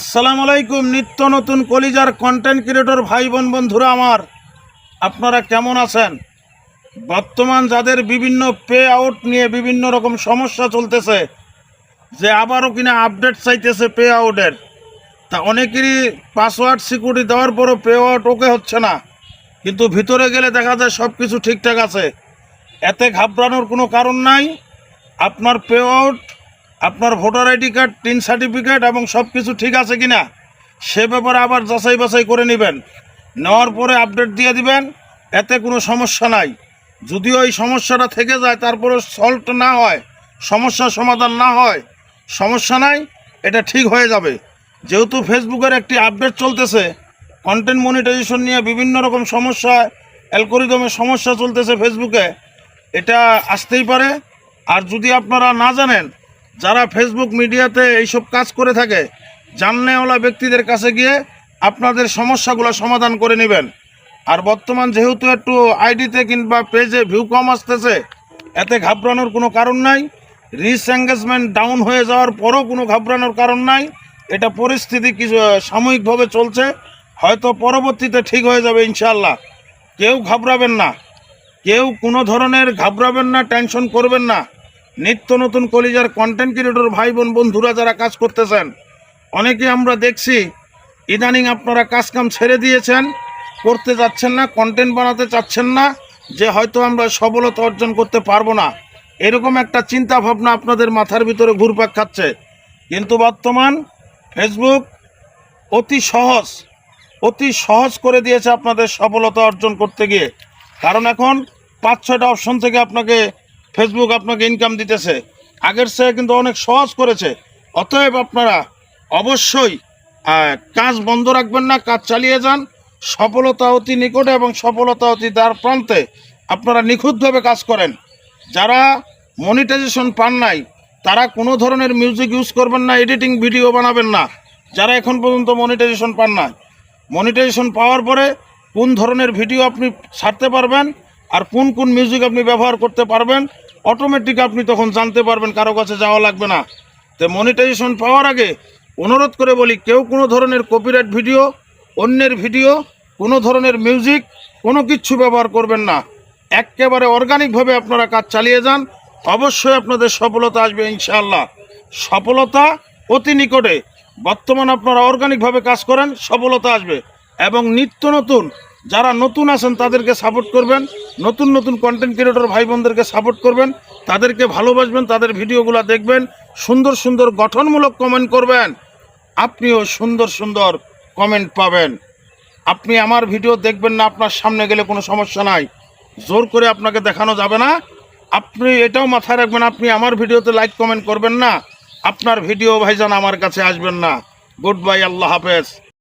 আসসালামু আলাইকুম, নিত্য নতুন কলিজার কন্টেন্ট ক্রিয়েটর ভাই বোন বন্ধুরা আমার। আপনারা কেমন আছেন? বর্তমান যাদের বিভিন্ন পে আউট নিয়ে বিভিন্ন রকম সমস্যা চলতেছে, যে আবারও কিনা আপডেট চাইতেছে পে আউটের তা অনেকেরই পাসওয়ার্ড সিকিউরিটি দেওয়ার পরও পে আউট ওকে হচ্ছে না। কিন্তু ভিতরে গেলে দেখা যায় সব কিছু ঠিকঠাক আছে। এতে ঘাবড়ানোর কোনো কারণ নাই। আপনার পে আউট আপনার voter ID card TIN certificate এবং সব কিছু ঠিক আছে কি না সে ব্যাপারে আবার যাচাই বাছাই করে নেবেন। নেওয়ার পরে আপডেট দিয়ে দিবেন, এতে কোনো সমস্যা নাই। যদিও এই সমস্যাটা থেকে যায় তারপরে সলভ না হয় সমস্যার সমাধান না হয়, সমস্যা নাই, এটা ঠিক হয়ে যাবে। যেহেতু ফেসবুকের একটি আপডেট চলতেছে কন্টেন্ট মনিটাইজেশন নিয়ে বিভিন্ন রকম সমস্যা অ্যালগোরিদমের সমস্যা চলতেছে ফেসবুকে এটা আসতেই পারে। আর যদি আপনারা না জানেন যারা ফেসবুক মিডিয়াতে এইসব কাজ করে থাকে, জাননেওয়ালা ব্যক্তিদের কাছে গিয়ে আপনাদের সমস্যাগুলো সমাধান করে নেবেন। আর বর্তমান যেহেতু একটু আইডিতে কিংবা পেজে ভিউ কম আসতেছে, এতে ঘাবড়ানোর কোনো কারণ নাই। রিস এঙ্গেজমেন্ট ডাউন হয়ে যাওয়ার পরও কোনো ঘাবড়ানোর কারণ নাই। এটা পরিস্থিতি কিছু সাময়িকভাবে চলছে। হয়তো পরবর্তীতে ঠিক হয়ে যাবে ইনশাল্লাহ কেউ ঘাবড়াবেন না। কেউ কোনো ধরনের ঘাবড়াবেন না, টেনশন করবেন না। নিত্য নতুন কলিজার কন্টেন্ট ক্রিয়েটর ভাই বোন বন্ধুরা যারা কাজ করতেছেন, অনেকে আমরা দেখছি, ইদানিং আপনারা কাজ কাম ছেড়ে দিয়েছেন, করতে যাচ্ছেন না কন্টেন্ট বানাতে চাচ্ছেন না, যে হয়তো আমরা সফলতা অর্জন করতে পারব না। এরকম একটা চিন্তা ভাবনা আপনাদের মাথার ভিতরে ঘুরপাক খাচ্ছে। কিন্তু বর্তমান ফেসবুক অতি সহজ অতি সহজ করে দিয়েছে আপনাদের সফলতা অর্জন করতে গিয়ে। কারণ এখন পাঁচ ছয়টা অপশন থেকে আপনাকে ফেসবুক আপনাকে ইনকাম দিতেছে। আগের চেয়ে কিন্তু অনেক সহজ করেছে। অতএব আপনারা অবশ্যই কাজ বন্ধ রাখবেন না, কাজ চালিয়ে যান। সফলতা অতি নিকটে এবং সফলতা অতি দ্বার প্রান্তে আপনারা নিখুঁতভাবে কাজ করেন। যারা মনিটাইজেশন পান নাই, তারা কোনো ধরনের মিউজিক ইউজ করবেন না এডিটিং ভিডিও বানাবেন না। যারা এখন পর্যন্ত মনিটাইজেশন পান না মনিটাইজেশন পাওয়ার পরে কোন ধরনের ভিডিও আপনি ছাড়তে পারবেন আর কোন কোন মিউজিক আপনি ব্যবহার করতে পারবেন অটোমেটিক আপনি তখন জানতে পারবেন, কারও কাছে যাওয়া লাগবে না। তো মনিটাইজেশন পাওয়ার আগে অনুরোধ করে বলি, কেউ কোনো ধরনের কপিরাইট ভিডিও অন্যের ভিডিও কোনো ধরনের মিউজিক কোনো কিচ্ছু ব্যবহার করবেন না। একেবারে অর্গানিকভাবে আপনারা কাজ চালিয়ে যান। অবশ্যই আপনাদের সফলতা আসবে ইনশাআল্লাহ। সফলতা অতি নিকটে। বর্তমান আপনারা অর্গানিকভাবে কাজ করেন, সফলতা আসবে। এবং নিত্য নতুন যারা নতুন আছেন, তাদেরকে সাপোর্ট করবেন। নতুন নতুন কন্টেন্ট ক্রিয়েটর ভাই বোনদেরকে সাপোর্ট করবেন। তাদেরকে ভালোবাসবেন, তাদের ভিডিওগুলো দেখবেন। সুন্দর সুন্দর গঠনমূলক কমেন্ট করবেন। আপনিও সুন্দর সুন্দর কমেন্ট পাবেন। আপনি আমার ভিডিও দেখবেন না, আপনার সামনে গেলে কোনো সমস্যা নাই। জোর করে আপনাকে দেখানো যাবে না। আপনি এটাও মাথায় রাখবেন, আপনি আমার ভিডিওতে লাইক কমেন্ট করবেন না। আপনার ভিডিও ভাইজান আমার কাছে আসবেন না। গুড বাই আল্লাহ হাফেজ।